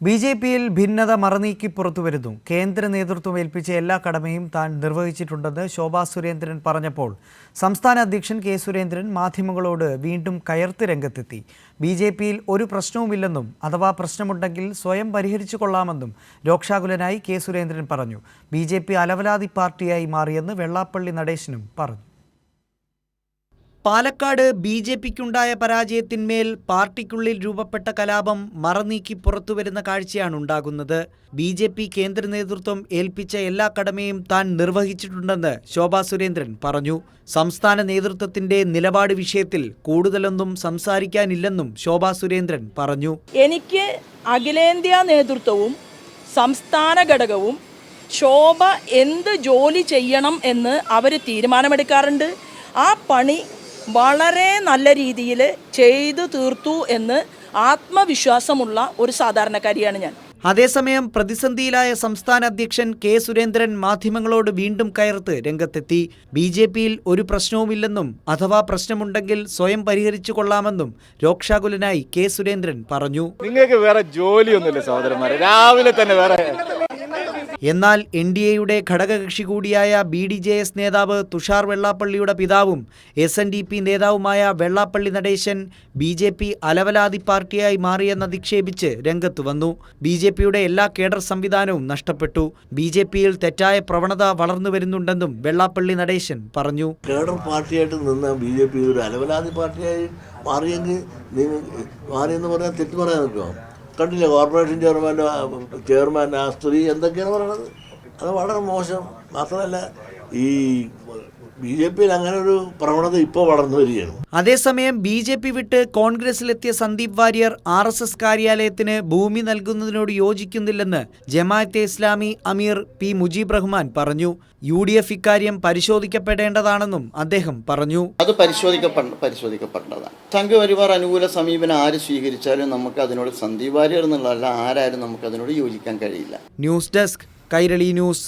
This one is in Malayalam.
ബി ജെ പിയിൽ ഭിന്നത മറനീക്കി പുറത്തു വരുന്നു. കേന്ദ്ര നേതൃത്വം ഏൽപ്പിച്ച എല്ലാ കടമയും താൻ നിർവഹിച്ചിട്ടുണ്ടെന്ന് ശോഭാ സുരേന്ദ്രൻ പറഞ്ഞപ്പോൾ സംസ്ഥാന അധ്യക്ഷൻ കെ സുരേന്ദ്രൻ മാധ്യമങ്ങളോട് വീണ്ടും കയർത്ത് രംഗത്തെത്തി. ബി ജെ പിയിൽ ഒരു പ്രശ്നവുമില്ലെന്നും അഥവാ പ്രശ്നമുണ്ടെങ്കിൽ സ്വയം പരിഹരിച്ചു കൊള്ളാമെന്നും രോക്ഷാകുലനായി കെ സുരേന്ദ്രൻ പറഞ്ഞു. ബി ജെ പി അലവലാതി പാർട്ടിയായി മാറിയെന്ന് വെള്ളാപ്പള്ളി നടേശനും പറഞ്ഞു. പാലക്കാട് ബി ജെ പിക്കുണ്ടായ പരാജയത്തിന്മേൽ പാർട്ടിക്കുള്ളിൽ രൂപപ്പെട്ട കലാപം മറനീക്കി പുറത്തുവരുന്ന കാഴ്ചയാണ് ഉണ്ടാകുന്നത്. ബി ജെ പി കേന്ദ്ര നേതൃത്വം ഏൽപ്പിച്ച എല്ലാ കടമയും താൻ നിർവഹിച്ചിട്ടുണ്ടെന്ന് ശോഭാ സുരേന്ദ്രൻ പറഞ്ഞു. സംസ്ഥാന നേതൃത്വത്തിന്റെ നിലപാട് വിഷയത്തിൽ കൂടുതലൊന്നും സംസാരിക്കാനില്ലെന്നും ശോഭാ സുരേന്ദ്രൻ പറഞ്ഞു. എനിക്ക് അഖിലേന്ത്യാ നേതൃത്വവും സംസ്ഥാന ഘടകവും ശോഭ എന്ത് ജോലി ചെയ്യണം എന്ന് അവർ തീരുമാനമെടുക്കാറുണ്ട്. ആ പണി വളരെ നല്ല രീതിയിൽ ചെയ്തു തീർത്തു എന്ന് ആത്മവിശ്വാസമുള്ള ഒരു സാധാരണക്കാരിയാണ് ഞാൻ. അതേസമയം പ്രതിസന്ധിയിലായ സംസ്ഥാന അധ്യക്ഷൻ കെ സുരേന്ദ്രൻ മാധ്യമങ്ങളോട് വീണ്ടും കയർത്ത് രംഗത്തെത്തി. ബി ജെ പിയിൽ ഒരു പ്രശ്നവുമില്ലെന്നും അഥവാ പ്രശ്നമുണ്ടെങ്കിൽ സ്വയം പരിഹരിച്ചു കൊള്ളാമെന്നും രോക്ഷാകുലനായി കെ സുരേന്ദ്രൻ പറഞ്ഞു. നിങ്ങൾക്ക് വേറെ ജോലിയൊന്നുമില്ല സഹോദരന്മാരെ. രാവിലെ തന്നെ വേറെ എന്നാൽ എൻ ഡി എയുടെ ഘടകകക്ഷി കൂടിയായ ബി ഡി ജെ എസ് നേതാവ് തുഷാർ വെള്ളാപ്പള്ളിയുടെ പിതാവും എസ് എൻ ഡി പി നേതാവുമായ Vellappally Natesan B J P അലവലാതി പാർട്ടിയായി മാറിയെന്ന് അധിക്ഷേപിച്ച് രംഗത്തു വന്നു. ബി ജെ പിയുടെ എല്ലാ കേഡർ സംവിധാനവും നഷ്ടപ്പെട്ടു. ബി ജെ പിയിൽ തെറ്റായ പ്രവണത വളർന്നു വരുന്നുണ്ടെന്നും വെള്ളാപ്പള്ളി നടേശൻ പറഞ്ഞു. കേഡർ പാർട്ടിയായിട്ട് നിന്ന ബി ജെ പി ഒരു അലവലാതി പാർട്ടിയായി മാറിയെങ്കിൽ മാറിയെന്ന് പറഞ്ഞാൽ തെറ്റ് പറയാൻ കണ്ടില്ലേ കോർപ്പറേഷൻ ചെയർമാന്റെ ചെയർമാൻ ആ സ്ത്രീ എന്തൊക്കെയാണ് പറയുന്നത്? അത് വളരെ മോശം. മാത്രമല്ല ഈ ബി ജെ പിയിൽ അങ്ങനെ ഒരു പ്രവണത ഇപ്പോൾ വളർന്നു വരികയാണ്. അതേസമയം ബി ജെ പി വിട്ട് കോൺഗ്രസിലെത്തിയ Sandeep Warrier R S S കാര്യാലയത്തിന് ഭൂമി നൽകുന്നതിനോട് യോജിക്കുന്നില്ലെന്ന് ജമാഅത്തെ ഇസ്ലാമി അമീർ പി മുജീബ് റഹ്മാൻ പറഞ്ഞു. യു ഡി എഫ് ഇക്കാര്യം പരിശോധിക്കപ്പെടേണ്ടതാണെന്നും അദ്ദേഹം പറഞ്ഞു. അത് പരിശോധിക്കപ്പെട പരിശോധിക്കപ്പെടേണ്ടതാണ്. സംഘപരിവാർ അനുകൂല സമീപനം ആര് സ്വീകരിച്ചാലും നമുക്ക് അതിനോട് സന്ദീപ് വാര്യർ എന്നുള്ളതല്ല ആരായാലും നമുക്ക് അതിനോട് യോജിക്കാൻ കഴിയില്ല. News desk Kairali news.